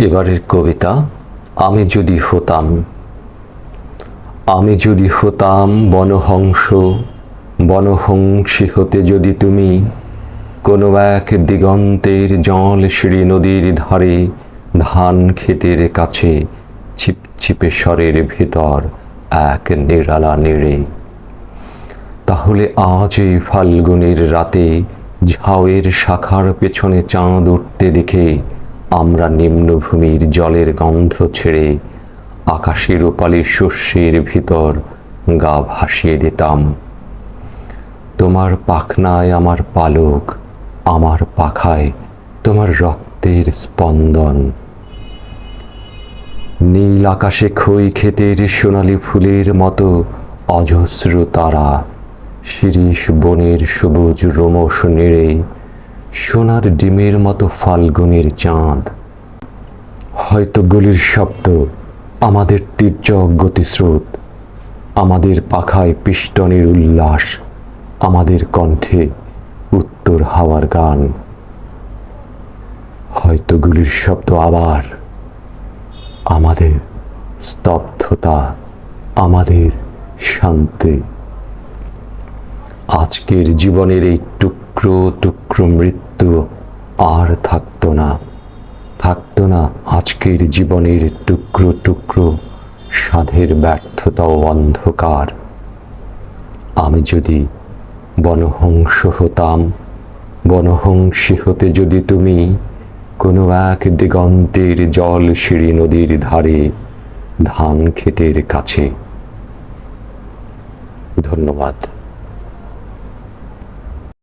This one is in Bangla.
এবারের কবিতা, আমি যদি হতাম। আমি যদি হতাম বনহংস, বনহংসী হতে যদি তুমি, কোনো এক দিগন্তের জল সিঁড়ি নদীর ধারে, ধান ক্ষেতের কাছে ছিপছিপে স্বরের ভেতর এক নিরালা নেড়ে। তাহলে আজ এই ফাল্গুনের রাতে ঝাউয়ের শাখার পেছনে চাঁদ উঠতে দেখে আমরা নিম্নভূমির জলের গন্ধ ছেড়ে আকাশের রূপালী শস্যের ভিতর গা ভাসিয়ে দিতাম। তোমার পাখনায় আমার পালক, আমার পাখায় তোমার রক্তের স্পন্দন। নীল আকাশে খই ক্ষেতের সোনালি ফুলের মতো অজস্র তারা, শিরিষ বনের সবুজ রোমস নেড়ে সোনার ডিমের মতো ফাল্গুনের চাঁদ। হয়তো গুলির শব্দ আমাদের তীর্যক গতিস্রোত, আমাদের পাখায় পিষ্টনের উল্লাস, আমাদের কণ্ঠে উত্তর হাওয়ার গান। হয়তো গুলির শব্দ আবার আমাদের স্তব্ধতা, আমাদের শান্তি। আজকের জীবনের এই টুকরো টুকরো মৃত্যু আর থাকতো না। থাকতো না আজকের জীবনের টুকরো টুকরো, সাধের ব্যর্থতা ও অন্ধকার। আমি যদি বনহংস হতাম, বনহংসী হতে যদি তুমি কোনো এক দিগন্তের জল সিঁড়ি নদীর ধারে ধান ক্ষেতের কাছে। ধন্যবাদ।